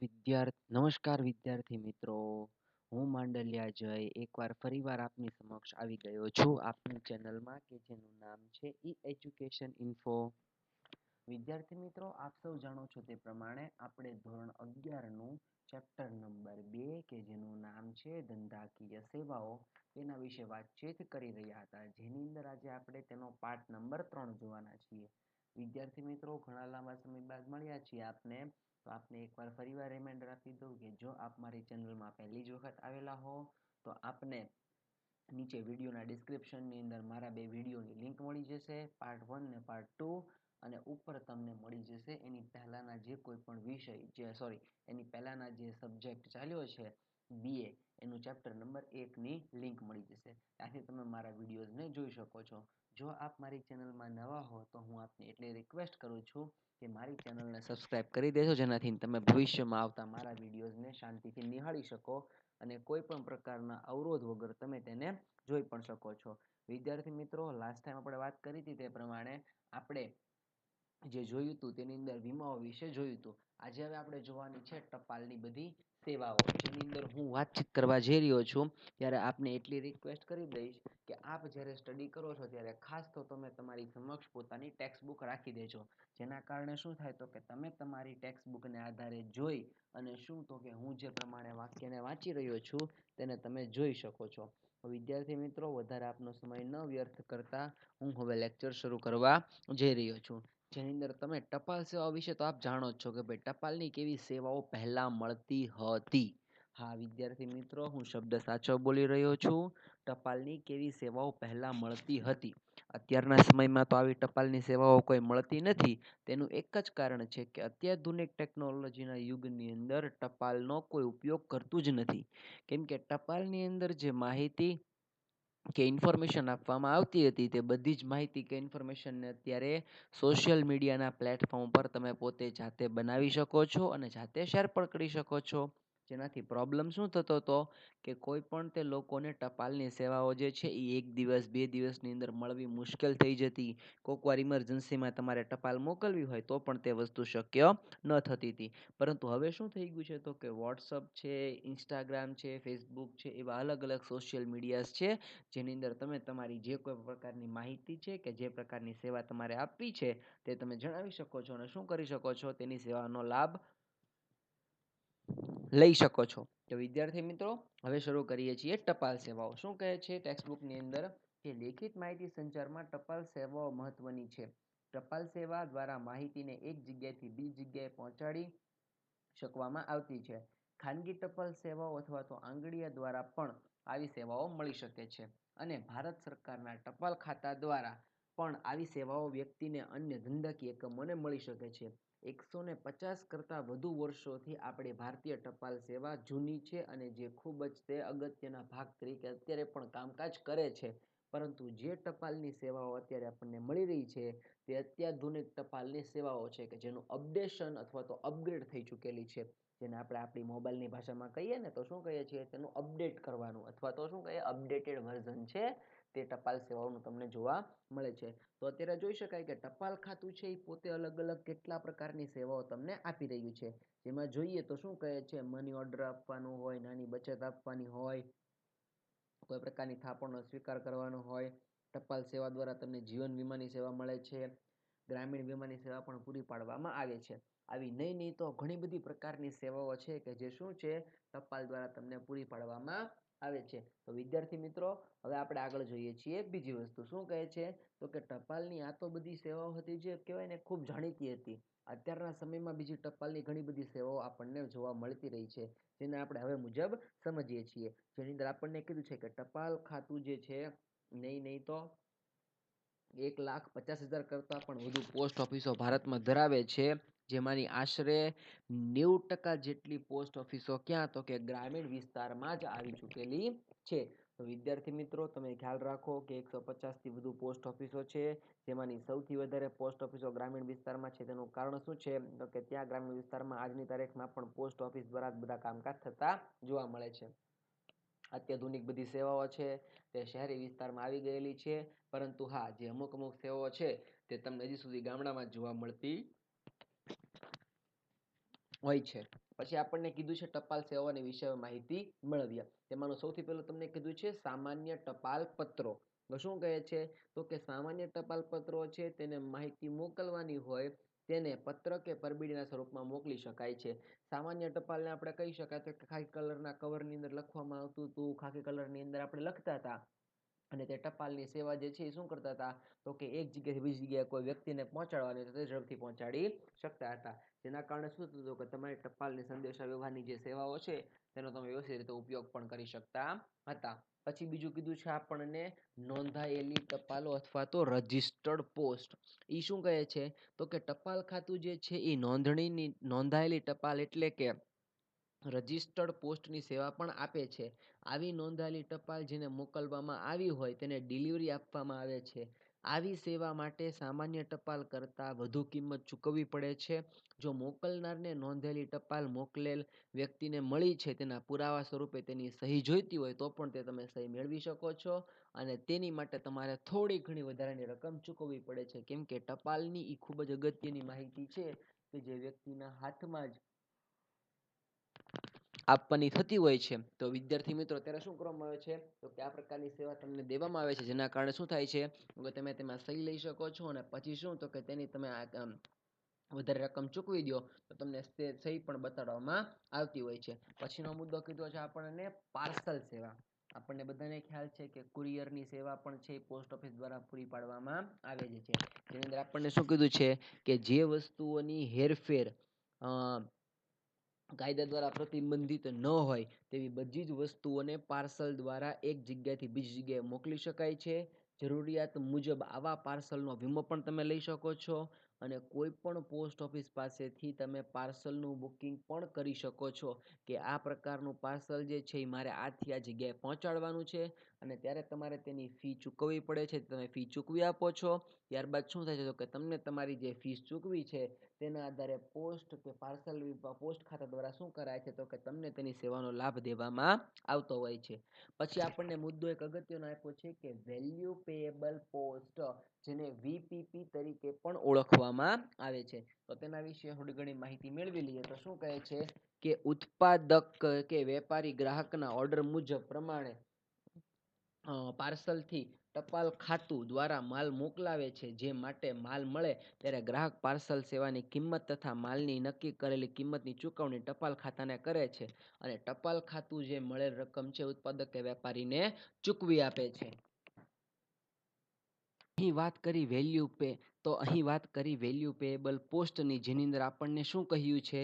વિદ્યાર્થી, નમસ્કાર વિદ્યાર્થી મિત્રો. હું માંડલિયા જય. એકવાર ફરીવાર આપની સમક્ષ આવી ગયો છું આપની ચેનલમાં કે જેનું નામ છે ઈ એજ્યુકેશન ઇન્ફો. વિદ્યાર્થી મિત્રો, આપ સૌ જાણો છો તે પ્રમાણે આપણે ધોરણ અગિયારનું ચેપ્ટર નંબર બે કે જેનું નામ છે ધંધાકીય સેવાઓ, તેના વિશે વાતચીત કરી રહ્યા હતા. જેની અંદર આજે આપણે તેનો પાઠ નંબર ત્રણ જોવાના છીએ. વિદ્યાર્થી મિત્રો, ઘણા લાંબા સમય બાદ મળ્યા છીએ આપને. તો આપને એકવાર ફરીવાર રિમાઇન્ડર આપી દઉં કે જો આપ મારી ચેનલમાં પહેલી જ વખત આવેલા હો, તો આપને નીચે વિડીયોના ડિસ્ક્રિપ્શનની અંદર મારા બે વિડીયોની લિંક મળી જશે પાર્ટ વન ને પાર્ટ ટુ અને ઉપર તમને મળી જશે એની પહેલાંના જે કોઈ પણ વિષય જે સોરી એની પહેલાંના જે સબ્જેક્ટ ચાલ્યો છે બીએ એનું ચેપ્ટર નંબર એકની લિંક મળી જશે. ત્યાંથી તમે મારા વિડીયોઝને જોઈ શકો છો. જો આપ મારી ચેનલમાં નવા હો, તો હું આપને એટલે રિક્વેસ્ટ કરું છું કે મારી ચેનલને સબસ્ક્રાઇબ કરી દેજો, જેનાથી તમે ભવિષ્યમાં આવતા મારા વિડીયોઝને શાંતિથી નિહાળી શકો અને કોઈ પણ પ્રકારના અવરોધ વગર તમે તેને જોઈ પણ શકો છો. વિદ્યાર્થી મિત્રો લાસ્ટ ટાઈમ આપણે વાત કરી હતી તે પ્રમાણે આપણે જે જોયું હતું તેની અંદર વીમાઓ વિશે જોયું હતું. આજે હવે આપણે જોવાની છે ટપાલની બધી સેવાઓ જેની અંદર હું વાતચીત કરવા જઈ રહ્યો છું, ત્યારે આપને એટલી રિક્વેસ્ટ કરી દઈશ કે આપ જ્યારે સ્ટડી કરો છો ત્યારે ખાસ તો તમે તમારી સમક્ષ પોતાની ટેક્સ્ટ બુક રાખી દેજો. જેના કારણે શું થાય તો કે તમે તમારી ટેક્સ્ટ બુકને આધારે જોઈ અને શું તો કે હું જે પ્રમાણે વાક્યને વાંચી રહ્યો છું તેને તમે જોઈ શકો છો. વિદ્યાર્થી મિત્રો, વધારે આપનો સમય ન વ્યર્થ કરતા હું હવે લેક્ચર શરૂ કરવા જઈ રહ્યો છું. જેની અંદર તમે ટપાલ સેવા વિશે તો આપ જાણો જ છો કે ભાઈ ટપાલની કેવી સેવાઓ પહેલાં મળતી હતી. હા, વિદ્યાર્થી મિત્રો, હું શબ્દ સાચો બોલી રહ્યો છું. ટપાલની કેવી સેવાઓ પહેલાં મળતી હતી? અત્યારના સમયમાં તો આવી ટપાલની સેવાઓ કોઈ મળતી નથી. તેનું એક જ કારણ છે કે અત્યાધુનિક ટેકનોલોજીના યુગની અંદર ટપાલનો કોઈ ઉપયોગ કરતું જ નથી. કેમ કે ટપાલની અંદર જે માહિતી કે ઇન્ફોર્મેશન આપવામાં આવતી હતી તે બધી જ માહિતી કે ઇન્ફોર્મેશનને અત્યારે સોશિયલ મીડિયાના પ્લેટફોર્મ પર તમે પોતે જાતે બનાવી શકો છો અને જાતે શેર પણ કરી શકો છો. જેનાથી પ્રોબ્લેમ શું થતો હતો કે કોઈ પણ તે લોકોને ટપાલની સેવાઓ જે છે એ એક દિવસ, બે દિવસની અંદર મળવી મુશ્કેલ થઈ જતી. કોકવાર ઇમરજન્સીમાં તમારે ટપાલ મોકલવી હોય તો પણ તે વસ્તુ શક્ય ન થતી હતી. પરંતુ હવે શું થઈ ગયું છે તો કે વોટ્સઅપ છે ઇન્સ્ટાગ્રામ છે ફેસબુક છે, એવા અલગ અલગ સોશિયલ મીડિયાઝ છે, જેની અંદર તમે તમારી જે કોઈ પ્રકારની માહિતી છે કે જે પ્રકારની સેવા તમારે આપવી છે તે તમે જણાવી શકો છો અને શું કરી શકો છો તેની સેવાનો લાભ લઈ શકો છો. તો વિદ્યાર્થી મિત્રો, હવે શરૂ કરીએ છીએ ટપાલ સેવાઓ. શું કહે છે ટેક્સ્ટબુકની અંદર? કે લેખિત માહિતી સંચારમાં ટપાલ સેવાઓ મહત્વની છે. ટપાલ સેવા દ્વારા માહિતીને એક જગ્યાએથી બીજી જગ્યાએ પહોંચાડી શકવામાં આવતી છે. ખાનગી ટપાલ સેવાઓ અથવા તો આંગળીયા દ્વારા પણ આવી સેવાઓ મળી શકે છે. અને ભારત સરકારના ટપાલ ખાતા દ્વારા પણ આવી સેવાઓ વ્યક્તિને અન્ય ધંધાકીય એકમોને મળી શકે છે. એકસો ને પચાસ કરતાં વધુ વર્ષોથી આપણે ભારતીય ટપાલ સેવા જૂની છે અને જે ખૂબ જ તે અગત્યના ભાગ તરીકે અત્યારે પણ કામકાજ કરે છે. પરંતુ જે ટપાલની સેવાઓ અત્યારે આપણને મળી રહી છે તે અત્યાધુનિક ટપાલની સેવાઓ છે કે જેનું અપડેશન અથવા તો અપગ્રેડ થઈ ચૂકેલી છે. જેને આપણે આપણી મોબાઈલની ભાષામાં કહીએ ને તો શું કહીએ છીએ? તેનું અપડેટ કરવાનું અથવા તો શું કહીએ? અપડેટેડ વર્ઝન છે. તે ટપાલ સેવાઓનું તમને જોવા મળે છે. તો અત્યારે જોઈ શકાય કે ટપાલ ખાતું છે એ પોતે અલગ અલગ કેટલા પ્રકારની સેવાઓ તમને આપી રહ્યું છે. જેમાં જોઈએ તો શું કહે છે? મની ઓર્ડર આપવાનું હોય, નાની બચત આપવાની હોય, કોઈ પ્રકારની થાપણનો સ્વીકાર કરવાનો હોય, ટપાલ સેવા દ્વારા તમને જીવન વીમાની સેવા મળે છે, ગ્રામીણ વીમાની સેવા પણ પૂરી પાડવામાં આવે છે. આવી નહીં નહીં તો ઘણી બધી પ્રકારની સેવાઓ છે કે જે શું છે? ટપાલ દ્વારા તમને પૂરી પાડવામાં આવે છે. તો વિદ્યાર્થી મિત્રો, હવે આપણે આગળ જોઈએ છીએ બીજી વસ્તુ. શું કહે છે? તો કે ટપાલની આ તો બધી સેવાઓ હતી જે કહેવાય ને ખૂબ જાણીતી હતી. અત્યારના સમયમાં બીજી ટપાલની ઘણી બધી સેવાઓ આપણને જોવા મળતી રહી છે, જેને આપણે હવે મુજબ સમજીએ છીએ. જેની અંદર આપણને કીધું છે કે ટપાલ ખાતું જે છે, નહીં નહીં તો એક લાખ પચાસ હજાર કરતાં પણ વધુ પોસ્ટ ઓફિસો ભારતમાં ધરાવે છે. જેમાંની આશરે નેવું ટકા જેટલી પોસ્ટ ઓફિસો ક્યાં તો કે ગ્રામીણ વિસ્તારમાં જ આવી ચૂકેલી છે. તો વિદ્યાર્થી મિત્રો, તમે ખ્યાલ રાખો કે એકસો પચાસથી વધુ પોસ્ટ ઓફિસો છે. જેમાંની સૌથી વધારે પોસ્ટ ઓફિસો ગ્રામીણ વિસ્તારમાં છે. તેનું કારણ શું છે? તો કે ત્યાં ગ્રામીણ વિસ્તારમાં આજની તારીખમાં પણ પોસ્ટ ઓફિસ દ્વારા બધા કામકાજ થતા જોવા મળે છે. અત્યાધુનિક બધી સેવાઓ છે. તે શહેરી વિસ્તારમાં આવી ગયેલી છે. પરંતુ હા, જે અમુક અમુક સેવાઓ છે તે તમને હજી સુધી ગામડામાં જોવા મળતી હોય છે. પછી આપણને કીધું છે ટપાલ સેવાની વિશે માહિતી મેળવ્યા તેમાંનું સૌથી પહેલું તમને કીધું છે સામાન્ય ટપાલ પત્રો શું કહે છે? તો કે સામાન્ય ટપાલ પત્રો છે તેને માહિતી મોકલવાની હોય તેને પત્ર કે પરબીડીના સ્વરૂપમાં મોકલી શકાય છે. સામાન્ય ટપાલને આપણે કહી શકાય તો ખાકી કલરના કવરની અંદર લખવામાં આવતું હતું, ખાકી કલરની અંદર આપણે લખતા હતા. અને તે ટપાલની સેવા જે છે એ શું કરતા હતા? તો કે એક જગ્યાએથી બીજી જગ્યાએ કોઈ વ્યક્તિને પહોંચાડવાની તો તે ઝડપથી પહોંચાડી શકતા હતા. જેના કારણે શું થતું હતું કે તમારી ટપાલની સંદેશા વ્યવહારની જે સેવાઓ છે, તેનો તમે વ્યવસ્થિત રીતે ઉપયોગ પણ કરી શકતા હતા. પછી બીજું કીધું છે આપણને નોંધાયેલી ટપાલો અથવા તો રજિસ્ટર્ડ પોસ્ટ. એ શું કહે છે? તો કે ટપાલ ખાતું જે છે એ નોંધણીની, નોંધાયેલી ટપાલ એટલે કે રજિસ્ટર્ડ પોસ્ટની સેવા પણ આપે છે. આવી નોંધાયેલી ટપાલ જેને મોકલવામાં આવી હોય તેને ડિલિવરી આપવામાં આવે છે. આવી સેવા માટે સામાન્ય ટપાલ કરતાં વધુ કિંમત ચૂકવવી પડે છે. જો મોકલનારને નોંધેલી ટપાલ મોકલેલ વ્યક્તિને મળી છે, તેના પુરાવા સ્વરૂપે તેની સહી જોઈતી હોય, તો પણ તે તમે સહી મેળવી શકો છો. અને તેની માટે તમારે થોડી ઘણી વધારાની રકમ ચૂકવવી પડે છે. કેમ કે ટપાલની એ ખૂબ જ અગત્યની માહિતી છે કે જે વ્યક્તિના હાથમાં જ આપવાની થતી હોય છે. તો વિદ્યાર્થી મિત્રો ત્યારે શું કરવામાં આવે છે? તો કે આ પ્રકારની સેવા તમને દેવામાં આવે છે, જેના કારણે શું થાય છે? કે તમે તેમાં સહી લઈ શકો છો અને પછી શું? તો કે તેની તમે વધારે રકમ ચૂકવી દો, તો તમને સહી પણ બતાડવામાં આવતી હોય છે. પછીનો મુદ્દો કીધો છે આપણને પાર્સલ સેવા. આપણને બધાને ખ્યાલ છે કે કુરિયરની સેવા પણ છે પોસ્ટ ઓફિસ દ્વારા પૂરી પાડવામાં આવે છે. જેની અંદર આપણને શું કીધું છે કે જે વસ્તુઓની હેરફેર કાયદા દ્વારા પ્રતિબંધિત ન હોય તેવી બધી જ વસ્તુઓને પાર્સલ દ્વારા એક જગ્યાથી બીજી જગ્યાએ મોકલી શકાય છે. જરૂરિયાત મુજબ આવા પાર્સલનો વીમો પણ તમે લઈ શકો છો અને કોઈ પણ પોસ્ટ ઓફિસ પાસેથી તમે પાર્સલનું બુકિંગ પણ કરી શકો છો કે આ પ્રકારનું પાર્સલ જે છે એ મારે આથી આ જગ્યાએ પહોંચાડવાનું છે. અને ત્યારે તમારે તેની ફી ચૂકવવી પડે છે. તમે ફી ચૂકવી આપો છો, ત્યારબાદ શું થાય છે? તો કે તમને તમારી જે ફીસ ચૂકવી છે, તેના આધારે પોસ્ટ કે પાર્સલ પોસ્ટ ખાતા દ્વારા શું કરાય છે? તો કે તમને તેની સેવાનો લાભ દેવામાં આવતો હોય છે. પછી આપણને મુદ્દો એક અગત્યનો આપ્યો છે કે વેલ્યુ પેએબલ પોસ્ટ, જેને વીપીપી તરીકે પણ ઓળખવામાં આવે છે. તો તેના વિશે થોડી ઘણી માહિતી મેળવી લઈએ. તો શું કહે છે? કે ઉત્પાદક કે વેપારી ગ્રાહકના ઓર્ડર મુજબ પ્રમાણે પાર્સલથી ટપાલ ખાતું દ્વારા માલ મોકલાવે છે, જે માટે માલ મળે ત્યારે ગ્રાહક પાર્સલ સેવાની કિંમત તથા માલની નક્કી કરેલી કિંમતની ચૂકવણી ટપાલ ખાતાને કરે છે અને ટપાલ ખાતું જે મળેલ રકમ છે, ઉત્પાદક કે વેપારીને ચૂકવી આપે છે. અહીં વાત કરી વેલ્યુ પે તો અહીં વાત કરી વેલ્યુ પેએબલ પોસ્ટની જેની અંદર આપણને શું કહ્યું છે?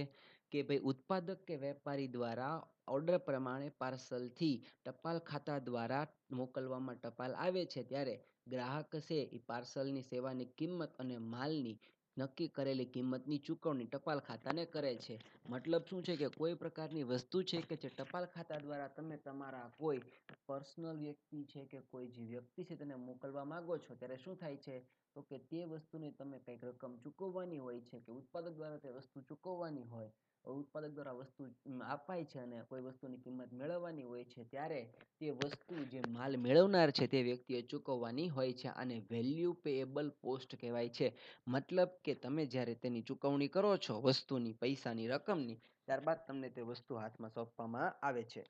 કે ભાઈ ઉત્પાદક કે વેપારી દ્વારા ઓર્ડર પ્રમાણે પાર્સલથી ટપાલ ખાતા દ્વારા મોકલવામાં ટપાલ આવે છે, ત્યારે ગ્રાહક છે એ પાર્સલની સેવાની કિંમત અને માલની નક્કી કરેલી કિંમતની ચૂકવણી ટપાલ ખાતાને કરે છે. મતલબ શું છે કે કોઈ પ્રકારની વસ્તુ છે કે જે ટપાલ ખાતા દ્વારા તમે તમારા કોઈ પર્સનલ વ્યક્તિ છે કે કોઈ જે વ્યક્તિ છે તેને મોકલવા માંગો છો, ત્યારે શું થાય છે? તો કે તે વસ્તુની તમે કંઈક રકમ ચૂકવવાની હોય છે કે ઉત્પાદક દ્વારા તે વસ્તુ ચૂકવવાની હોય ઉત્પાદક દ્વારા વસ્તુ અપાય છે અને કોઈ વસ્તુની કિંમત મેળવવાની હોય છે, ત્યારે તે વસ્તુ જે માલ મેળવનાર છે તે વ્યક્તિએ ચૂકવવાની હોય છે અને વેલ્યુ પેએબલ પોસ્ટ કહેવાય છે. મતલબ કે તમે જ્યારે તેની ચૂકવણી કરો છો વસ્તુની, પૈસાની, રકમની, ત્યારબાદ તમને તે વસ્તુ હાથમાં સોંપવામાં આવે છે.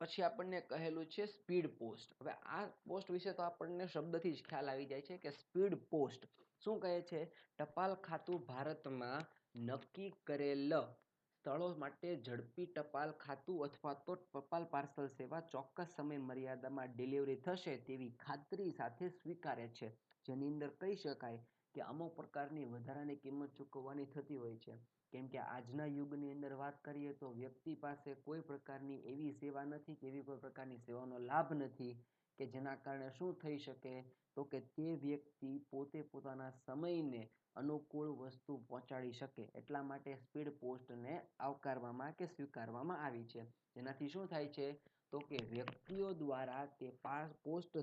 પછી આપણને કહેલું છે સ્પીડ પોસ્ટ હવે આ પોસ્ટ વિશે તો આપણને શબ્દથી જ ખ્યાલ આવી જાય છે કે સ્પીડ પોસ્ટ શું કહે છે? ટપાલ ખાતું ભારતમાં નક્કી કરેલ સ્થળો માટે ઝડપી ટપાલ ખાતું અથવા તો ટપાલ પાર્સલ સેવા ચોક્કસ સમય મર્યાદામાં ડિલિવરી થશે તેવી ખાતરી સાથે સ્વીકારે છે. જેની અંદર કહી શકાય કે અમુક પ્રકારની વધારાની કિંમત ચૂકવવાની થતી હોય છે. કેમ કે આજના યુગની અંદર વાત કરીએ તો વ્યક્તિ પાસે કોઈ પ્રકારની એવી સેવા નથી કે એવી કોઈ પ્રકારની સેવાનો લાભ નથી. કે જેના કારણે શું થઈ શકે? તો કે તે વ્યક્તિ પોતે પોતાના સમયને અનુકૂળ વસ્તુ પહોંચાડી શકે. એટલા માટે સ્પીડ પોસ્ટને આવકારવામાં કે સ્વીકારવામાં આવી છે. જેનાથી શું થાય છે? તો કે વ્યક્તિઓ દ્વારા તે પોસ્ટ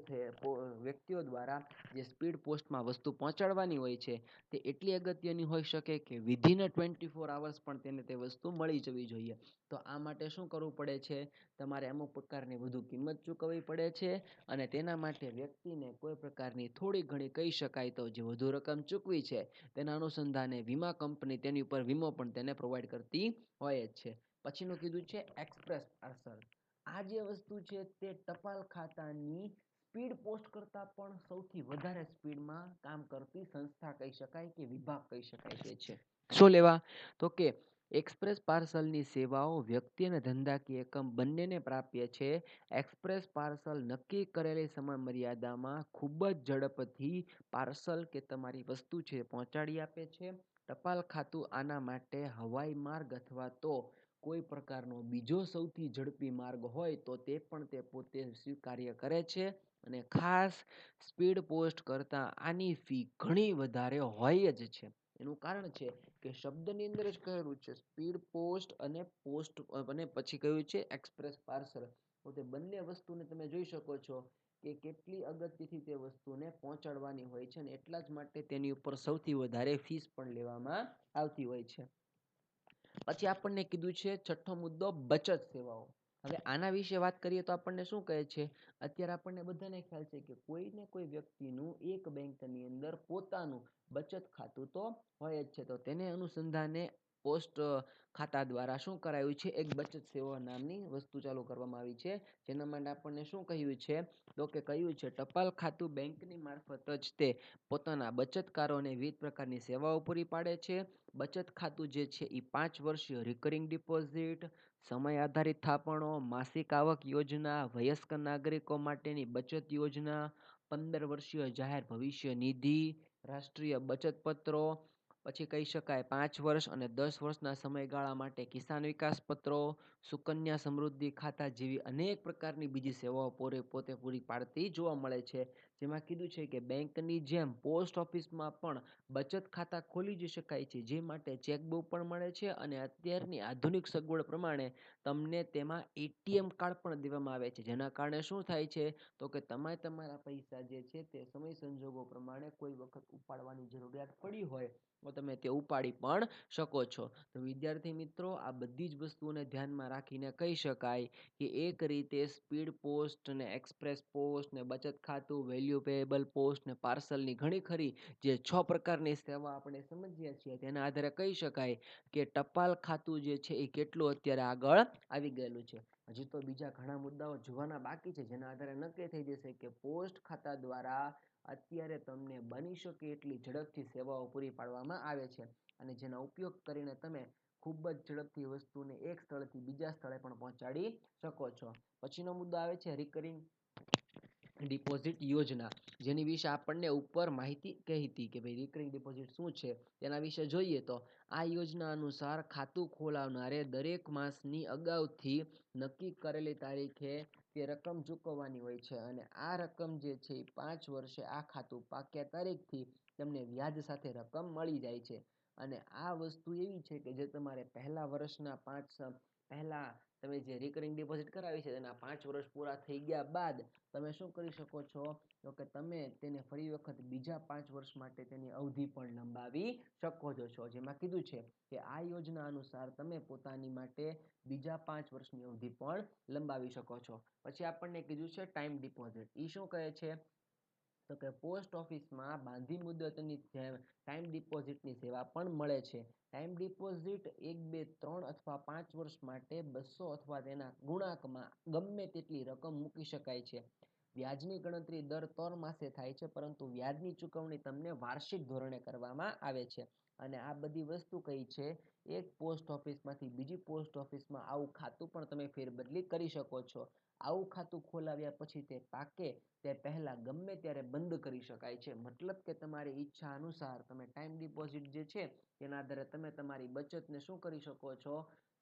વ્યક્તિઓ દ્વારા જે સ્પીડ પોસ્ટમાં વસ્તુ પહોંચાડવાની હોય છે, તે એટલી અગત્યની હોઈ શકે કે વિધિન ટ્વેન્ટી ફોર આવર્સ પણ તેને તે વસ્તુ મળી જવી જોઈએ. તો આ માટે શું કરવું પડે છે? તમારે અમુક પ્રકારની વધુ કિંમત ચૂકવવી પડે છે અને તેના માટે વ્યક્તિને કોઈ પ્રકારની થોડી ઘણી કહી શકાય તો જે વધુ રકમ ચૂકવી છે, તેના અનુસંધાને વીમા કંપની તેની ઉપર વીમો પણ તેને પ્રોવાઈડ કરતી હોય જ છે. પછીનું કીધું છે એક્સપ્રેસ પાર્સલ આ જે વસ્તુ છે તે ટપાલ ખાતાની સ્પીડ પોસ્ટ કરતાં પણ સૌથી વધારે સ્પીડમાં કામ કરતી સંસ્થા કહી શકાય કે વિભાગ કહી શકાય તે છે. શું લેવા? તો કે એક્સપ્રેસ પાર્સલની સેવાઓ વ્યક્તિ અને ધંધાકીય એકમ બંનેને પ્રાપ્ય છે. એક્સપ્રેસ પાર્સલ નક્કી કરેલી સમય મર્યાદામાં ખૂબ જ ઝડપથી પાર્સલ કે તમારી વસ્તુ છે પહોંચાડી આપે છે. ટપાલ ખાતું આના માટે હવાઈ માર્ગ અથવા તો કોઈ પ્રકારનો બીજો સૌથી ઝડપી માર્ગ હોય તો તે પણ તે પોતે સ્વીકાર્ય કરે છે અને ખાસ સ્પીડ પોસ્ટ કરતાં આની ફી ઘણી વધારે હોય જ છે. એનું કારણ છે કે શબ્દની અંદર જ કહેલું છે, સ્પીડ પોસ્ટ અને પોસ્ટ અને પછી કહ્યું છે, એક્સપ્રેસ પાર્સલ. તો તે બંને વસ્તુને તમે જોઈ શકો છો કે કેટલી અગત્યથી તે વસ્તુને પહોંચાડવાની હોય છે અને એટલા જ માટે તેની ઉપર સૌથી વધારે ફીસ પણ લેવામાં આવતી હોય છે. પછી આપણને કીધું છે, છઠ્ઠો મુદ્દો બચત સેવાઓ. હવે આના વિશે વાત કરીએ તો આપણને શું કહે છે? અત્યારે આપણને બધાને ખ્યાલ છે કે કોઈને કોઈ વ્યક્તિનું એક બેંકની અંદર પોતાનું બચત ખાતું તો હોય જ છે. તો તેને અનુસંધાને પોસ્ટ ખાતા દ્વારા શું કરાયું છે? એક બચત સેવા નામની વસ્તુ ચાલુ કરવામાં આવી છે. જેના માટે આપણને શું કહ્યું છે? તો કે કહ્યું છે, ટપાલ ખાતું બેંકની મારફત જ તે પોતાના બચતકારોને વિવિધ પ્રકારની સેવાઓ પૂરી પાડે છે. બચત ખાતું જે છે એ પાંચ વર્ષીય રિકરિંગ ડિપોઝિટ સમય આધારિત થાપણો, માસિક આવક યોજના, વયસ્ક નાગરિકો માટેની બચત યોજના, પંદર વર્ષીય જાહેર ભવિષ્ય નિધિ, રાષ્ટ્રીય બચત પત્રો પછી કહી શકાય પાંચ વર્ષ અને દસ વર્ષના સમયગાળા માટે કિસાન વિકાસ પત્રો, સુકન્યા સમૃદ્ધિ ખાતા જેવી અનેક પ્રકારની બીજી સેવાઓ પોતે પૂરી પાડતી જોવા મળે છે. જેમાં કીધું છે કે બેંકની જેમ પોસ્ટ ઓફિસમાં પણ બચત ખાતા ખોલી જ શકાય છે, જે માટે ચેકબુક પણ મળે છે અને અત્યારની આધુનિક સગવડ પ્રમાણે તમને તેમાં એટીએમ કાર્ડ પણ દેવામાં આવે છે. જેના કારણે શું થાય છે તો કે તમે તમારા પૈસા જે છે તે સમય સંજોગો પ્રમાણે કોઈ વખત ઉપાડવાની જરૂરિયાત પડી હોય તો તમે તે ઉપાડી પણ શકો છો. તો વિદ્યાર્થી મિત્રો, આ બધી જ વસ્તુઓને ધ્યાનમાં રાખીને કહી શકાય કે એક રીતે સ્પીડ પોસ્ટ ને એક્સપ્રેસ પોસ્ટ ને બચત ખાતું વેલ્યુ પેએબલ પોસ્ટ ને પાર્સલની ઘણી ખરી જે છ પ્રકારની સેવા આપણે સમજીએ છીએ તેના આધારે કહી શકાય કે ટપાલ ખાતું જે છે એ કેટલું અત્યારે આગળ આવી ગયેલું છે. હજી તો બીજા ઘણા મુદ્દાઓ જોવાના બાકી છે જેના આધારે નક્કી થઈ જશે કે પોસ્ટ ખાતા દ્વારા અત્યારે તમને બની શકે એટલી ઝડપથી સેવાઓ પૂરી પાડવામાં આવે છે અને જેનો ઉપયોગ કરીને તમે ખૂબ જ ઝડપથી વસ્તુને એક સ્થળથી બીજા સ્થળે પણ પહોંચાડી શકો છો. પછીનો મુદ્દો આવે છે રિકરિંગ ડિપોઝિટ યોજના, જેની વિશે આપણને ઉપર માહિતી કહી હતી કે ભાઈ રિકરિંગ ડિપોઝિટ શું છે, તેના વિશે જોઈએ તો આ યોજના અનુસાર ખાતું ખોલાવનારે દરેક માસની અગાઉથી નક્કી કરેલી તારીખે તે રકમ ચૂકવવાની હોય છે અને આ રકમ જે છે એ પાંચ વર્ષે આ ખાતું પાક્યા તારીખથી તમને વ્યાજ સાથે રકમ મળી જાય છે. અને આ વસ્તુ એવી છે કે જે તમારે પહેલા વર્ષના પાંચ પહેલા તમે જે રિકરિંગ ડિપોઝિટ કરાવી છે તેના પાંચ વર્ષ પૂરા થઈ ગયા બાદ તમે શું કરી શકો છો? તો કે તમે તેને ફરી વખત બીજા પાંચ વર્ષ માટે તેની અવધિ પણ લંબાવી શકો છો. જેમાં કીધું છે કે આ યોજના અનુસાર તમે પોતાની માટે બીજા પાંચ વર્ષની અવધિ પણ લંબાવી શકો છો. પછી આપણને કીધું છે ટાઈમ ડિપોઝિટ એ શું કહે છે? તો કે પોસ્ટ ઓફિસમાં બાંધી મુદતની ટાઈમ ડિપોઝિટની સેવા પણ મળે છે. ટાઈમ ડિપોઝિટ એક, બે, ત્રણ અથવા પાંચ વર્ષ માટે બસો અથવા તેના ગુણાંકમાં ગમે તેટલી રકમ મૂકી શકાય છે. વ્યાજની ગણતરી દર ત્રણ માસે થાય છે, પરંતુ વ્યાજની ચૂકવણી તમને વાર્ષિક ધોરણે કરવામાં આવે છે. અને આ બધી વસ્તુ કઈ છે? એક પોસ્ટ ઓફિસમાંથી બીજી પોસ્ટ ઓફિસમાં આવું ખાતું પણ તમે ફેરબદલી કરી શકો છો. આવું ખાતું ખોલાવ્યા પછી તે પાકે તે પહેલાં ગમે ત્યારે બંધ કરી શકાય છે. મતલબ કે તમારી ઈચ્છા અનુસાર તમે ટાઈમ ડિપોઝિટ જે છે તેના આધારે તમે તમારી બચતને શું કરી શકો છો?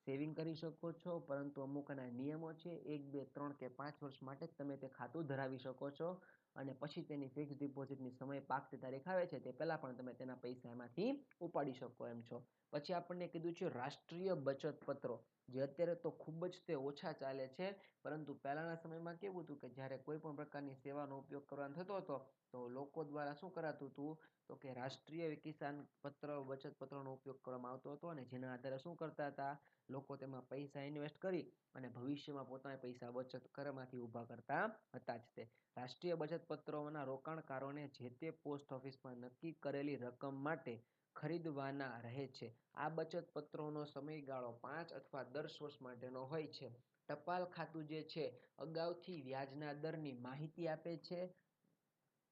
સેવિંગ કરી શકો છો, પરંતુ અમુક એના નિયમો છે, એક, બે, ત્રણ કે પાંચ વર્ષ માટે જ તમે તે ખાતું ધરાવી શકો છો અને પછી તેની ફિક્સ ડિપોઝિટની સમય પાકતી તારીખ આવે છે, તે પહેલાં પણ તમે તેના પૈસા એમાંથી ઉપાડી શકો એમ છો. પછી આપણને કીધું છે રાષ્ટ્રીય બચત પત્રો. જે અત્યારે તો ખૂબ જ તે ઓછા ચાલે છે. પરંતુ પહેલાંના સમયમાં કેવું હતું કે જ્યારે કોઈ પણ પ્રકારની સેવાનો ઉપયોગ કરવાનો થતો હતો, તો લોકો દ્વારા શું કરાતું હતું? તો કે રાષ્ટ્રીય કિસાન પત્ર, બચત પત્રનો ઉપયોગ કરવામાં આવતો હતો અને જેના આધારે શું કરતા હતા? લોકો તેમાં પૈસા ઇન્વેસ્ટ કરી અને ભવિષ્યમાં પોતાના પૈસા બચત કરમાંથી ઊભા કરતા હતા જ તે. રાષ્ટ્રીય બચત પત્રોના રોકાણકારોને જે તે પોસ્ટ ઓફિસમાં નક્કી કરેલી રકમ માટે ખરીદવાના રહે છે. આ બચત પત્રોનો સમયગાળો પાંચ અથવા દસ વર્ષ માટેનો હોય છે. ટપાલ ખાતું જે છે, અગાઉથી વ્યાજના દરની માહિતી આપે છે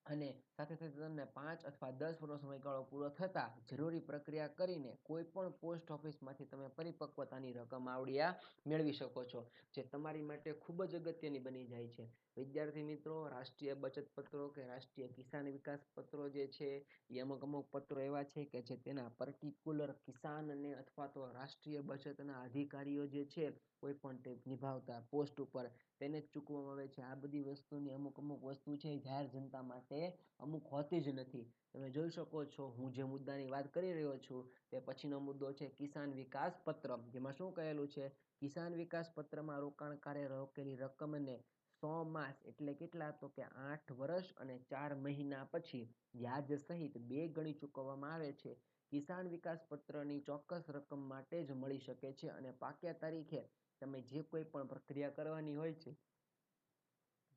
અને સાથે સાથે તમને પાંચ અથવા દસ વર્ષનો સમયગાળો પૂરો થતાં જરૂરી પ્રક્રિયા કરીને કોઈ પણ પોસ્ટ ઓફિસમાંથી તમે પરિપક્વતાની રકમ આવડિયા મેળવી શકો છો, જે તમારી માટે ખૂબ જ અગત્યની બની જાય છે. વિદ્યાર્થી મિત્રો, રાષ્ટ્રીય બચત પત્રો કે રાષ્ટ્રીય કિસાન વિકાસ પત્રો જે છે, એ અમુક અમુક પત્રો એવા છે કે જે તેના પર્ટિક્યુલર કિસાનને અથવા તો રાષ્ટ્રીય બચતના અધિકારીઓ જે છે, કોઈ પણ તે નિભાવતા પોસ્ટ ઉપર તેને જ ચૂકવવામાં આવે છે. આ બધી વસ્તુની અમુક અમુક વસ્તુ છે જાહેર જનતા માટે અમુક હોતી જ નથી. તમે જોઈ શકો છો, હું જે મુદ્દાની વાત કરી રહ્યો છું, તે પછીનો મુદ્દો છે કિસાન વિકાસ પત્ર. જેમાં શું કહેલું છે? કિસાન વિકાસ પત્રમાં રોકાણકારે રોકેલી રકમને સો માસ એટલે કેટલા? તો કે આઠ વર્ષ અને ચાર મહિના પછી વ્યાજ સહિત બે ગણી ચૂકવવામાં આવે છે. કિસાન વિકાસ પત્રની ચોક્કસ રકમ માટે જ મળી શકે છે અને પાક્યા તારીખે તમે જે કોઈ પણ પ્રક્રિયા કરવાની હોય છે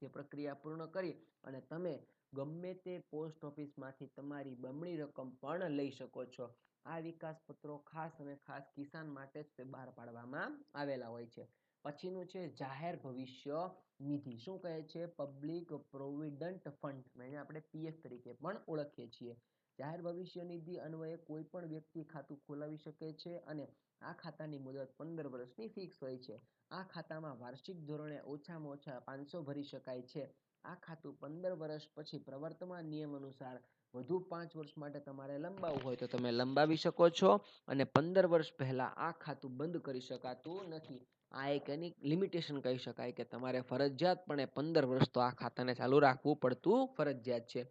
તે પ્રક્રિયા પૂર્ણ કરી અને તમે ગમે તે પોસ્ટ ઓફિસમાંથી તમારી બમણી રકમ પણ લઈ શકો છો. આ વિકાસ પત્રો ખાસ અને ખાસ કિસાન માટે જ તે બહાર પાડવામાં આવેલા હોય છે. પછીનું છે જાહેર ભવિષ્ય નિધિ. શું કહે છે? પબ્લિક પ્રોવિડન્ટ ફંડ એને આપણે પીએફ તરીકે પણ ઓળખીએ છીએ. જાહેર ભવિષ્ય નિધિ અન્વયે કોઈ પણ વ્યક્તિ ખાતું ખોલાવી શકે છે અને આ ખાતાની મુદત પંદર વર્ષની ફિક્સ હોય છે. આ ખાતામાં વાર્ષિક ધોરણે ઓછામાં ઓછા પાંચસો ભરી શકાય છે. આ ખાતું પંદર વર્ષ પછી પ્રવર્તમાન નિયમ અનુસાર વધુ પાંચ વર્ષ માટે તમારે લંબાવવું હોય તો તમે લંબાવી શકો છો અને પંદર વર્ષ પહેલાં આ ખાતું બંધ કરી શકાતું નથી. આ એક એની લિમિટેશન કહી શકાય કે તમારે ફરજિયાતપણે પંદર વર્ષ તો આ ખાતાને ચાલુ રાખવું પડતું ફરજિયાત છે.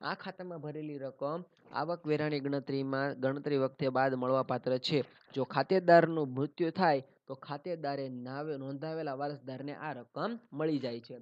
આ ખાતામાં ભરેલી રકમ આવકવેરાની ગણતરીમાં, ગણતરી વખતે બાદ મળવાપાત્ર છે. જો ખાતેદારનું મૃત્યુ થાય તો ખાતેદારે નાવે, નોંધાવેલા વારસદારને આ રકમ મળી જાય છે.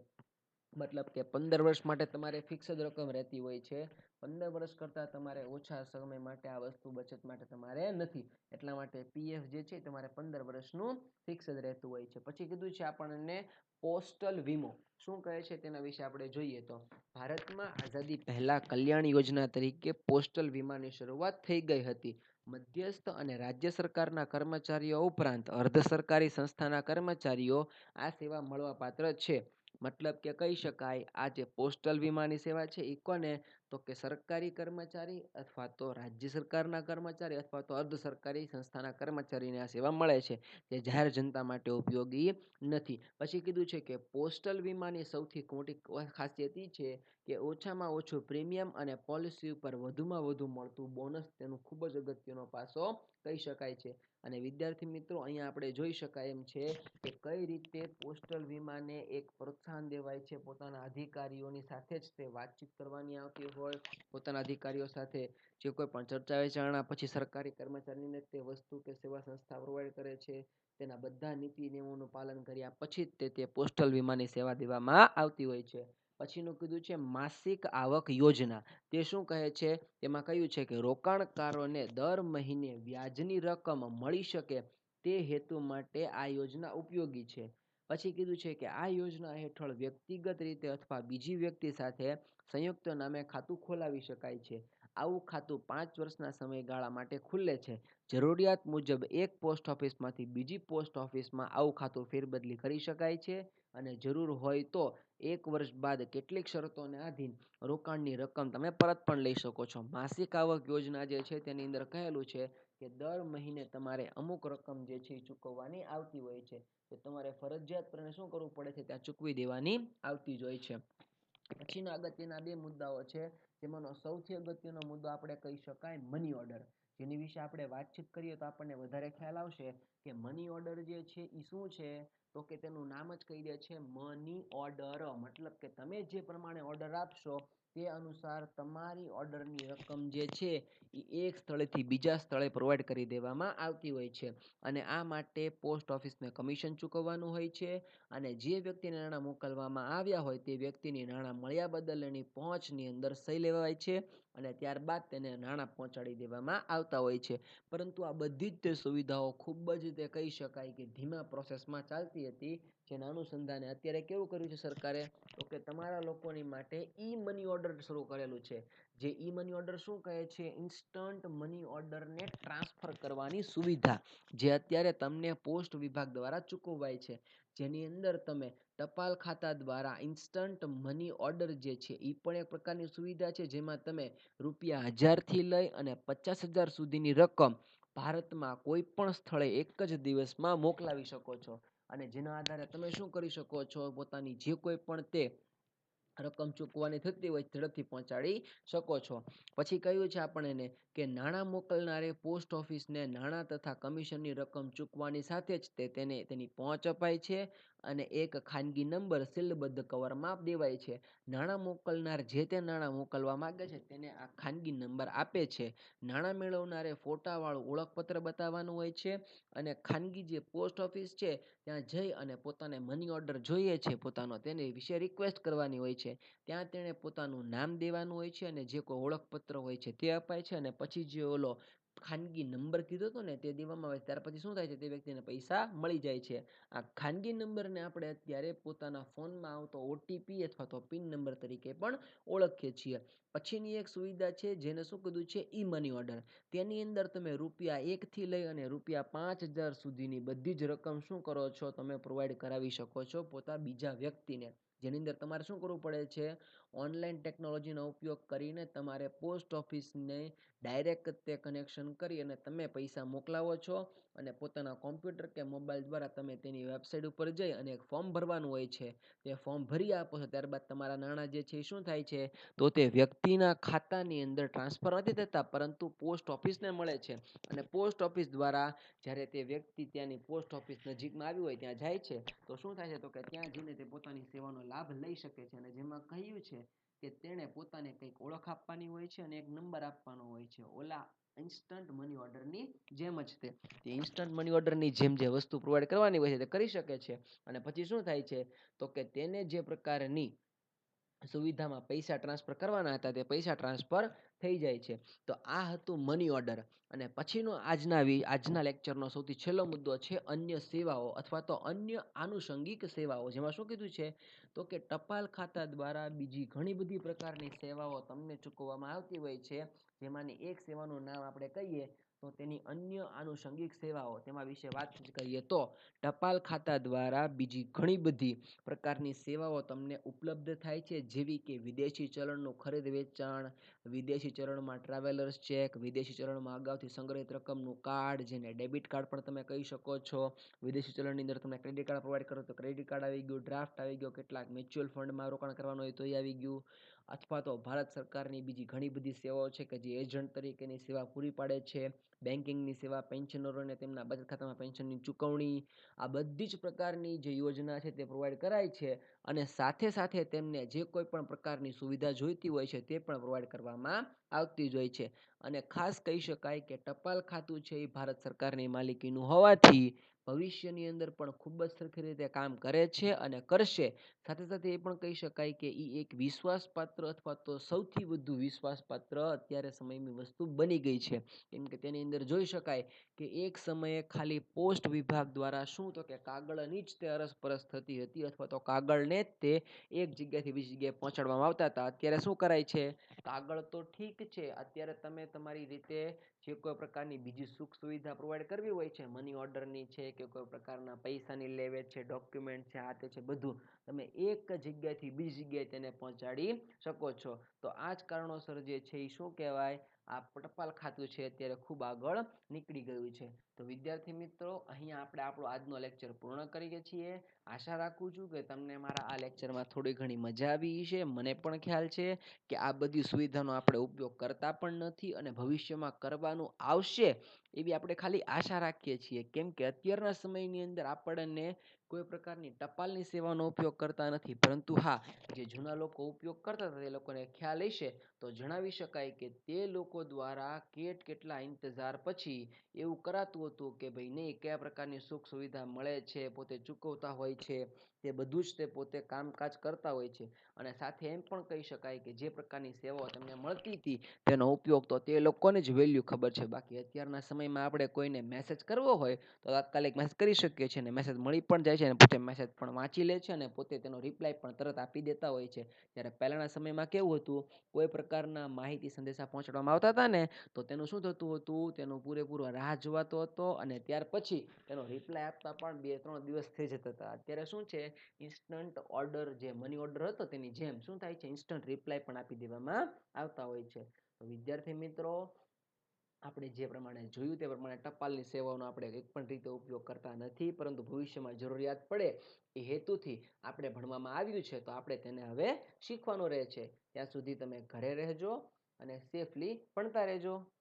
મતલબ કે પંદર વર્ષ માટે તમારે ફિક્સ રકમ રહેતી હોય છે. પંદર વર્ષ કરતાં તમારે ઓછા સમય માટે આ વસ્તુ બચત માટે તમારે નથી. એટલા માટે પીએફ જે છે તમારે પંદર વર્ષનું ફિક્સ જ રહેતું હોય છે. પછી કીધું છે આપણને પોસ્ટલ વીમો. શું કહે છે તેના વિશે આપણે જોઈએ તો, ભારતમાં આઝાદી પહેલાં કલ્યાણ યોજના તરીકે પોસ્ટલ વીમાની શરૂઆત થઈ ગઈ હતી. મધ્યસ્થ અને રાજ્ય સરકારના કર્મચારીઓ ઉપરાંત અર્ધ સરકારી સંસ્થાના કર્મચારીઓ આ સેવા મળવાપાત્ર છે. મતલબ કે કહી શકાય, આ જે પોસ્ટલ વીમાની સેવા છે, એ કોને? તો કે સરકારી કર્મચારી અથવા તો રાજ્ય સરકારના કર્મચારી અથવા તો અર્ધ સરકારી સંસ્થાના કર્મચારીને આ સેવા મળે છે, જે જાહેર જનતા માટે ઉપયોગી નથી. પછી કીધું છે કે પોસ્ટલ વીમાની સૌથી મોટી ખાસિયત એ છે કે ઓછામાં ઓછું પ્રીમિયમ અને પોલિસી ઉપર વધુમાં વધુ મળતું બોનસ તેનું ખૂબ જ અગત્યનો પાસો કહી શકાય છે. અને વિદ્યાર્થી મિત્રો, અહીંયા આપણે જોઈ શકાય એમ છે કે કઈ રીતે પોસ્ટલ વીમાને એક પ્રોત્સાહન દેવાય છે. પોતાના અધિકારીઓની સાથે જ તે વાતચીત કરવાની આવતી હોય, પોતાના અધિકારીઓ સાથે જે કોઈ પણ ચર્ચા વિચારણા પછી સરકારી કર્મચારીને તે વસ્તુ કે સેવા સંસ્થા પ્રોવાઈડ કરે છે, તેના બધા નીતિ નિયમોનું પાલન કર્યા પછી જ તે પોસ્ટલ વીમાની સેવા દેવામાં આવતી હોય છે. પછીનું કીધું છે માસિક આવક યોજના. તે શું કહે છે? તેમાં કહ્યું છે કે રોકાણકારોને દર મહિને વ્યાજની રકમ મળી શકે તે હેતુ માટે આ યોજના ઉપયોગી છે. પછી કીધું છે કે આ યોજના હેઠળ વ્યક્તિગત રીતે અથવા બીજી વ્યક્તિ સાથે સંયુક્ત નામે ખાતું ખોલાવી શકાય છે. આવું ખાતું પાંચ વર્ષના સમયગાળા માટે ખુલ્લે છે. જરૂરિયાત મુજબ એક પોસ્ટ ઓફિસમાંથી બીજી પોસ્ટ ઓફિસમાં આવું ખાતું ફેરબદલી કરી શકાય છે અને જરૂર હોય તો એક વર્ષ બાદ કેટલીક શરતોને આધીન રોકાણની રકમ તમે પરત પણ લઈ શકો છો. માસિક આવક યોજના જે છે તેની અંદર કહેલું છે કે દર મહિને તમારે અમુક રકમ જે છે એ ચૂકવવાની આવતી હોય છે. તો તમારે ફરજિયાતપણે શું કરવું પડે છે? ત્યાં ચૂકવી દેવાની આવતી જ હોય છે. પછીના અગત્યના બે મુદ્દાઓ છે, જેમાંનો સૌથી અગત્યનો મુદ્દો આપણે કહી શકાય મની ઓર્ડર જેની વિશે આપણે વાતચીત કરીએ તો આપણને વધારે ખ્યાલ આવશે કે મની ઓર્ડર જે છે એ શું છે? તો કે તેનું નામ જ કહી દે છે મની ઓર્ડર મતલબ કે તમે જે પ્રમાણે ઓર્ડર આપશો તે અનુસાર તમારી ઓર્ડરની રકમ જે છે એ એક સ્થળેથી બીજા સ્થળે પ્રોવાઈડ કરી દેવામાં આવતી હોય છે. અને આ માટે પોસ્ટ ઓફિસને કમિશન ચૂકવવાનું હોય છે. અને જે વ્યક્તિને નાણાં મોકલવામાં આવ્યા હોય તે વ્યક્તિની નાણાં મળ્યા બદલ એની પહોંચની અંદર સહી લેવાય છે અને ત્યારબાદ તેને નાણાં પહોંચાડી દેવામાં આવતા હોય છે. પરંતુ આ બધી જ તે સુવિધાઓ ખૂબ જ તે કહી શકાય કે ધીમા પ્રોસેસમાં ચાલતી હતી. જેના અનુસંધાને અત્યારે કેવું કર્યું છે સરકારે? તો કે તમારા લોકોની માટે ઈ મની ઓર્ડર શરૂ કરેલું છે. જે ઈ મની ઓર્ડર શું કહે છે? ઇન્સ્ટન્ટ મની ઓર્ડરને ટ્રાન્સફર કરવાની સુવિધા, જે અત્યારે તમને પોસ્ટ વિભાગ દ્વારા ચૂકવાય છે. જેની અંદર તમે ટપાલ ખાતા દ્વારા ઇન્સ્ટન્ટ મની ઓર્ડર જે છે એ પણ એક પ્રકારની સુવિધા છે, જેમાં તમે રૂપિયા હજારથી લઈ અને પચાસ હજાર સુધીની રકમ ભારતમાં કોઈ પણ સ્થળે એક જ દિવસમાં મોકલાવી શકો છો. અને જેના આધારે તમે શું કરી શકો છો? પોતાની જે કોઈ પણ તે રકમ ચૂકવાની થતી હોય, ઝડપથી પહોંચાડી શકો છો. પછી કહ્યું છે આપણને કે નાણાં મોકલનારે પોસ્ટ ઓફિસને નાણાં તથા કમિશનની રકમ ચૂકવાની સાથે જ તે તેને, તેની પહોંચ અપાય છે. અને એક ખાનગી નંબર સીલબદ્ધ કવરમાં દેવાય છે. નાણાં મોકલનાર જે તે નાણાં મોકલવા માગે છે, તેને આ ખાનગી નંબર આપે છે. નાણાં મેળવનારે ફોટાવાળું ઓળખપત્ર બતાવવાનું હોય છે અને ખાનગી જે પોસ્ટ ઓફિસ છે, ત્યાં જઈ અને પોતાને મની ઓર્ડર જોઈએ છે, પોતાનો તેની વિશે રિક્વેસ્ટ કરવાની હોય છે. ત્યાં તેણે પોતાનું નામ દેવાનું હોય છે અને જે કોઈ ઓળખપત્ર હોય છે તે અપાય છે અને પછી જે ઓલો ખાનગી નંબર કીધો હતો ને તે દેવામાં આવે ત્યાર પછી શું થાય છે, તે વ્યક્તિને પૈસા મળી જાય છે. આ ખાનગી નંબરને આપણે અત્યારે પોતાના ફોનમાં આવતો ઓટીપી અથવા તો પિન નંબર તરીકે પણ ઓળખીએ છીએ. પછીની એક સુવિધા છે, જેને શું કીધું છે ઈ મની ઓર્ડર. તેની અંદર તમે રૂપિયા એકથી લઈ અને રૂપિયા પાંચ હજાર સુધીની બધી જ રકમ શું કરો છો, તમે પ્રોવાઈડ કરાવી શકો છો પોતા બીજા વ્યક્તિને. જેની અંદર તમારે શું કરવું પડે છે, ઓનલાઈન ટેકનોલોજીનો ઉપયોગ કરીને તમારે પોસ્ટ ઓફિસને ડાયરેક્ટ તે કનેક્શન કરી અને તમે પૈસા મોકલાવો છો અને પોતાના કોમ્પ્યુટર કે મોબાઈલ દ્વારા તમે તેની વેબસાઇટ ઉપર જઈ અને એક ફોર્મ ભરવાનું હોય છે. તે ફોર્મ ભરી આપો છો, ત્યારબાદ તમારા નાણાં જે છે એ શું થાય છે? તો તે વ્યક્તિના ખાતાની અંદર ટ્રાન્સફર નથી થતા, પરંતુ પોસ્ટ ઓફિસને મળે છે. અને પોસ્ટ ઓફિસ દ્વારા જ્યારે તે વ્યક્તિ ત્યાંની પોસ્ટ ઓફિસ નજીકમાં આવી હોય, ત્યાં જાય છે, તો શું થાય છે? તો કે ત્યાં જઈને તે પોતાની સેવાનો લાભ લઈ શકે છે અને જેમાં કહ્યું છે કે તેણે પોતાને કંઈક ઓળખ આપવાની હોય છે અને એક નંબર આપવાનો હોય છે. ઓલા ઇન્સ્ટન્ટ મની ઓર્ડરની જેમ જ તે. ઇન્સ્ટન્ટ મની ઓર્ડરની જેમ જે વસ્તુ પ્રોવાઈડ કરવાની હોય છે તે કરી શકે છે. અને પછી શું થાય છે? તો કે તેને જે પ્રકારની સુવિધામાં પૈસા ટ્રાન્સફર કરવાના હતા તે પૈસા ટ્રાન્સફર થઈ જાય છે. તો આ હતું મની ઓર્ડર અને પછીનો આજના આજના લેક્ચરનો સૌથી છેલ્લો મુદ્દો છે અન્ય સેવાઓ અથવા તો અન્ય આનુષંગિક સેવાઓ. જેમાં શું કીધું છે? તો કે ટપાલ ખાતા દ્વારા બીજી ઘણી બધી પ્રકારની સેવાઓ તમને ચૂકવવામાં આવતી હોય છે. જેમાંની એક સેવાનું નામ આપણે કહીએ તો તેની અન્ય આનુષંગિક સેવાઓ તેમાં વિશે વાત કરીએ તો ટપાલ ખાતા દ્વારા બીજી ઘણી બધી પ્રકારની સેવાઓ તમને ઉપલબ્ધ થાય છે. જેવી કે વિદેશી ચલણનું ખરીદ વેચાણ, વિદેશી ચલણમાં ટ્રાવેલર્સ ચેક વિદેશી ચલણમાં અગાઉથી સંગ્રહિત રકમનું કાર્ડ જેને ડેબિટ કાર્ડ પણ તમે કહી શકો છો. વિદેશી ચલણની અંદર તમે ક્રેડિટ કાર્ડ પ્રોવાઈડ કરો તો ક્રેડિટ કાર્ડ આવી ગયું ડ્રાફ્ટ આવી ગયો, કેટલાક મ્યુચ્યુઅલ ફંડમાં રોકાણ કરવાનું હોય તો એ આવી ગયું. અથવા તો ભારત સરકારની બીજી ઘણી બધી સેવાઓ છે કે જે એજન્ટ તરીકેની સેવા પૂરી પાડે છે. બેન્કિંગની સેવા પેન્શનરોને તેમના બચત ખાતામાં પેન્શનની ચૂકવણી, આ બધી જ પ્રકારની જે યોજના છે તે પ્રોવાઈડ કરાય છે અને સાથે સાથે તેમને જે કોઈ પણ પ્રકારની સુવિધા જોઈતી હોય છે તે પણ પ્રોવાઈડ કરવામાં આવતી જ હોય છે. અને ખાસ કહી શકાય કે ટપાલ ખાતું છે એ ભારત સરકારની માલિકીનું હોવાથી ભવિષ્યની અંદર પણ ખૂબ જ સરખી રીતે કામ કરે છે અને કરશે. સાથે સાથે એ પણ કહી શકાય કે એ એક વિશ્વાસપાત્ર અથવા તો સૌથી વધુ વિશ્વાસપાત્ર અત્યારે સમયની વસ્તુ બની ગઈ છે. કેમ કે તેની અંદર જોઈ શકાય કે એક સમયે ખાલી પોસ્ટ વિભાગ દ્વારા શું તો કે કાગળની જ તે અરસપરસ થતી હતી અથવા તો કાગળને જ તે એક જગ્યાથી બીજી જગ્યાએ પહોંચાડવામાં આવતા હતા. અત્યારે શું કરાય છે? કાગળ તો ઠીક છે. અત્યારે તમે તમારી રીતે જે કોઈ પ્રકારની બીજી સુખ સુવિધા પ્રોવાઈડ કરવી હોય છે મની ઓર્ડરની છે કે કોઈ પ્રકારના પૈસાની લેવે છે ડોક્યુમેન્ટ છે આ તે છે, બધું તમે એક જગ્યાથી બીજી જગ્યાએ તેને પહોંચાડી શકો છો. તો આ જ કારણોસર જે છે એ શું કહેવાય? આ ટપાલ ખાતું છે અત્યારે ખૂબ આગળ નીકળી ગયું છે. તો વિદ્યાર્થી મિત્રો અહીંયા આપણે આપણો આજનો લેક્ચર પૂર્ણ કરીએ છીએ. આશા રાખું છું કે તમને મારા આ લેક્ચરમાં થોડી ઘણી મજા આવી છે મને પણ ખ્યાલ છે કે આ બધી સુવિધાનો આપણે ઉપયોગ કરતા પણ નથી અને ભવિષ્યમાં કરવાનું આવશે. એવી આપણે ખાલી આશા રાખીએ છીએ. કેમ કે અત્યારના સમયની અંદર આપણને કોઈ પ્રકારની ટપાલની સેવાનો ઉપયોગ કરતા નથી. પરંતુ હા, જે જૂના લોકો ઉપયોગ કરતા હતા તે લોકોને ખ્યાલ હશે, તો જણાવી શકાય કે તે લોકો દ્વારા કેટ કેટલા ઇંતજાર પછી એવું કરાતું હતું કે ભાઈ નહીં, કયા પ્રકારની સુખ સુવિધા મળે છે, પોતે ચૂકવતા હોય છે તે બધું જ તે પોતે કામકાજ કરતા હોય છે. અને સાથે એમ પણ કહી શકાય કે જે પ્રકારની સેવાઓ તમને મળતી હતી તેનો ઉપયોગ તો તે લોકોને જ વેલ્યુ ખબર છે. બાકી અત્યારના સમયમાં આપણે કોઈને મેસેજ કરવો હોય, તો તાત્કાલિક મેસેજ કરી શકીએ છીએ અને મેસેજ મળી પણ જાય છે અને પોતે મેસેજ પણ વાંચી લે છે અને પોતે તેનો રિપ્લાય પણ તરત આપી દેતા હોય છે. ત્યારે પહેલાંના સમયમાં કેવું હતું, કોઈ પ્રકારના માહિતી સંદેશા પહોંચાડવામાં આવતા હતા ને, તો તેનું શું થતું હતું? તેનો પૂરેપૂરો રાહ જોવાતો હતો અને ત્યાર પછી તેનો રિપ્લાય આપતા પણ બે ત્રણ દિવસ થઈ જતા હતા. અત્યારે શું છે ઇન્સ્ટન્ટ ઓર્ડર જે મની ઓર્ડર હતો તેની જેમ શું થાય છે? ઇન્સ્ટન્ટ રિપ્લાય પણ આપી દેવામાં આવતા હોય છે. તો વિદ્યાર્થી મિત્રો, આપણે જે પ્રમાણે જોયું તે પ્રમાણે ટપાલની સેવાઓનો આપણે એક પણ રીતે ઉપયોગ કરતા નથી, પરંતુ ભવિષ્યમાં જરૂરિયાત પડે એ હેતુથી આપણે ભણવામાં આવ્યું છે, તો આપણે તેને હવે શીખવાનું રહે છે. ત્યાં સુધી તમે ઘરે રહેજો અને સેફલી ભણતા રહેજો.